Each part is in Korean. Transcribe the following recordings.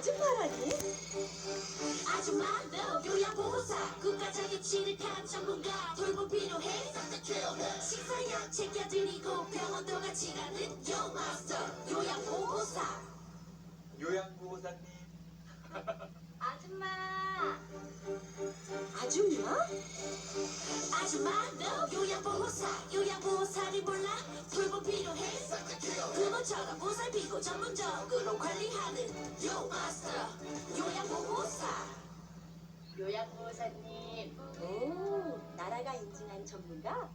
아줌마라니? 아줌마도 요양보호사. 국가적인 치료한 전문가. 돌봄 필요해. 싹다 케어해 식사약 챙겨드리고 병원도 같이 가는 요 마스터. 요양보호사. 요양보호사님. 아줌마. 아줌마? 요양보호사 요양보호사를 몰라? 돌봄 필요해? 부모처럼 보살피고 전문적으로 관리하는 요 요양보호사. 요양보호사님 오, 나라가 인증한 전문가?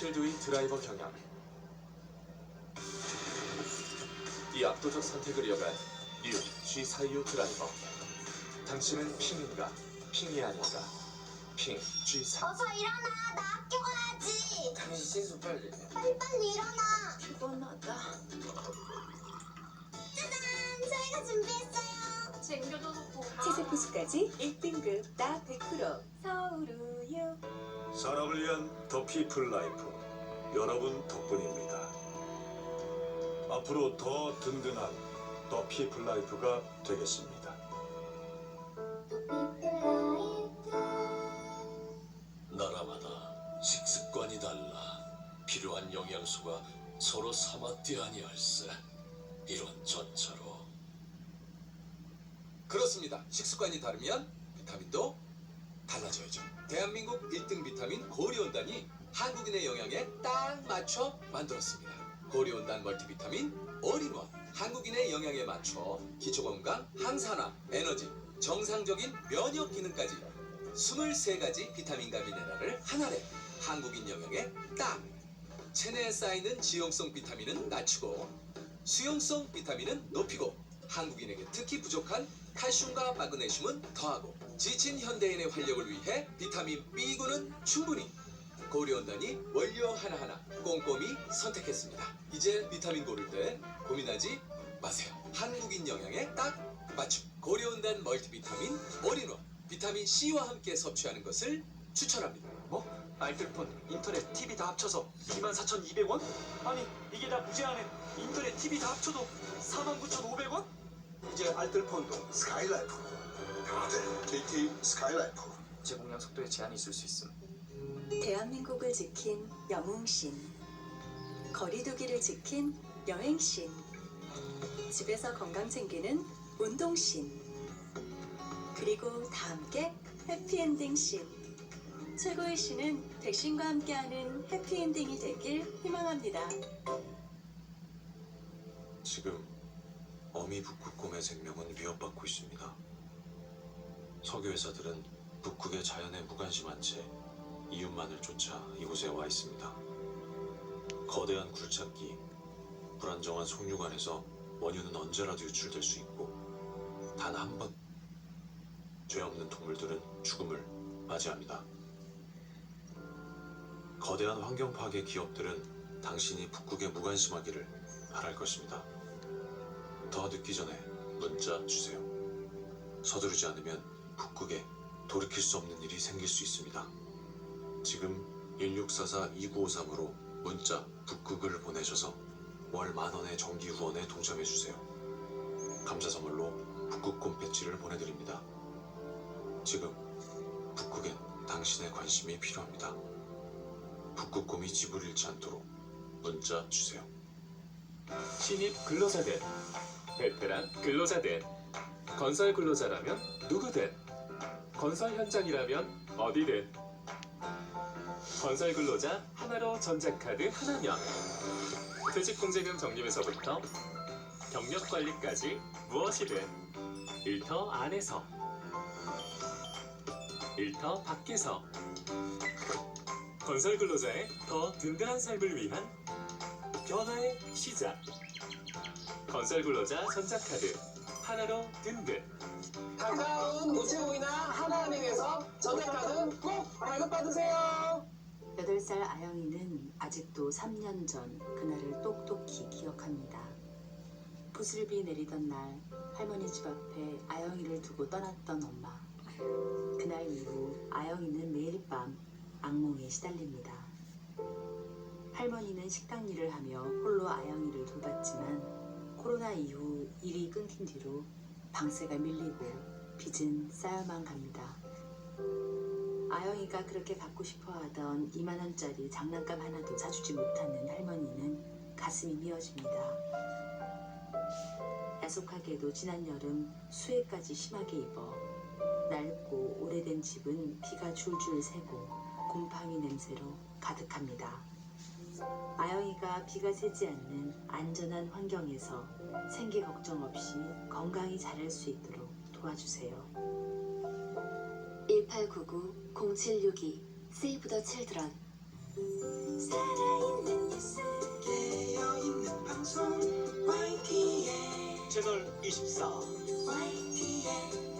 필두의 드라이버 경향. 이 압도적 선택을 이어간 뉴 G425 드라이버. 당신은 핑인가? 핑이 아닌가? 핑 G3 어서 일어나. 나 학교 가야지. 당신 씻어 빨리. 빨리 빨리 일어나. 피곤하다. 짜잔. 저희가 준비했어요. 챙겨줘서 고마워. 치즈피스까지 1등급 딱 100% 서울 우유. 사람을 위한 더 피플 라이프 여러분 덕분입니다. 앞으로 더 든든한 더 피플 라이프가 되겠습니다. 나라마다 식습관이 달라 필요한 영양소가 서로 삼았디 아니할세 이런 전차로 그렇습니다. 식습관이 다르면 비타민도 달라져야죠. 대한민국 1등 비타민 고리온단이 한국인의 영양에 딱 맞춰 만들었습니다. 고리온단 멀티비타민 올인원 한국인의 영양에 맞춰 기초건강, 항산화, 에너지, 정상적인 면역 기능까지 23가지 비타민과 미네랄을 하나에 한국인 영양에 딱 체내에 쌓이는 지용성 비타민은 낮추고 수용성 비타민은 높이고 한국인에게 특히 부족한 칼슘과 마그네슘은 더하고 지친 현대인의 활력을 위해 비타민 B군은 충분히 고려온단이 원료 하나하나 꼼꼼히 선택했습니다. 이제 비타민 고를 때 고민하지 마세요. 한국인 영양에 딱 맞춤 고려온단 멀티비타민 올인원 비타민 C와 함께 섭취하는 것을 추천합니다. 뭐? 알뜰폰, 인터넷, TV 다 합쳐서 24,200원? 아니 이게 다 무제한에 인터넷, TV 다 합쳐도 49,500원? 이제 알뜰폰도 스카이라이프 다들 KT 스카이라이프 제공량 속도에 제한이 있을 수 있음 대한민국을 지킨 영웅신. 거리두기를 지킨 여행신. 집에서 건강 챙기는 운동신. 그리고 다 함께 해피엔딩신. 최고의 신은 백신과 함께하는 해피엔딩이 되길 희망합니다. 지금 어미 북극곰의 생명은 위협받고 있습니다. 석유 회사들은 북극의 자연에 무관심한 채 이윤만을 쫓아 이곳에 와 있습니다. 거대한 굴착기, 불안정한 송유관에서 원유는 언제라도 유출될 수 있고 단 한 번 죄 없는 동물들은 죽음을 맞이합니다. 거대한 환경 파괴 기업들은 당신이 북극에 무관심하기를 바랄 것입니다. 더 늦기 전에 문자 주세요. 서두르지 않으면 북극에 돌이킬 수 없는 일이 생길 수 있습니다. 지금 1644-2953으로 문자 북극을 보내셔서 월 만원의 정기 후원에 동참해 주세요. 감사 선물로 북극곰 배지를 보내드립니다. 지금 북극엔 당신의 관심이 필요합니다. 북극곰이 집을 잃지 않도록 문자 주세요. 신입 근로자들 베테랑 근로자들. 건설 근로자라면 누구든 건설 현장이라면 어디든. 건설 근로자 하나로 전자카드 하나면. 퇴직공제금 적립에서부터 경력 관리까지 무엇이든 일터 안에서 일터 밖에서. 건설 근로자의 더 든든한 삶을 위한 변화의 시작 건설 근로자 전자카드 하나로 든든 가까운 우체국이나 하나은행에서 전자카드 꼭 발급받으세요 8살 아영이는 아직도 3년 전 그날을 똑똑히 기억합니다. 부슬비 내리던 날 할머니 집 앞에 아영이를 두고 떠났던 엄마. 그날 이후 아영이는 매일 밤 악몽에 시달립니다. 할머니는 식당 일을 하며 홀로 아영이를 돌봤지만 코로나 이후 일이 끊긴 뒤로 방세가 밀리고 빚은 쌓여만 갑니다. 아영이가 그렇게 갖고 싶어 하던 2만 원짜리 장난감 하나도 사주지 못하는 할머니는 가슴이 미어집니다. 야속하게도 지난 여름 수해까지 심하게 입어 낡고 오래된 집은 비가 줄줄 새고 곰팡이 냄새로 가득합니다. 아영이가 비가 새지 않는 안전한 환경에서 생계 걱정 없이 건강히 자랄 수 있도록 도와주세요. 1899-0762 세이브 더 칠드런. 살아있는 뉴스 채널 24 YTN